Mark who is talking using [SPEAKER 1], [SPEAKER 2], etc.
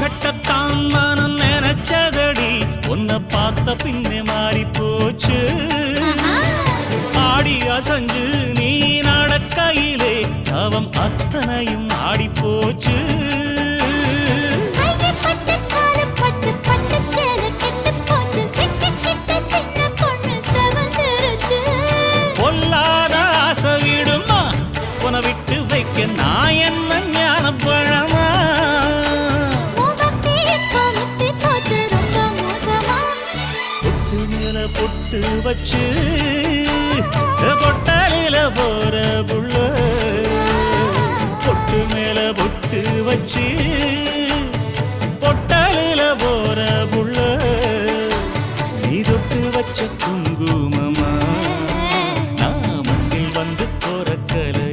[SPEAKER 1] கட்டத்தான் மனம் நினைச்சதடி. உன்னை பார்த்த பின்னே மாறி போச்சு ஆடி அசஞ்சு நீ நடக்கையிலே அவம் அத்தனையும் ஆடி போச்சு. பொல்லாத ஆசை விடுமா? உன விட்டு வைக்க நான் என்ன
[SPEAKER 2] கழுத்துல பொட்டு வச்சு பொட்டாலில போற புள்ள.
[SPEAKER 1] பொட்டு மேல பொட்டு வச்சு பொட்டாலில போற புள்ள. நீ தொட்டு வச்ச குங்குமமா? நான் மண்ணில் வந்து போற கலை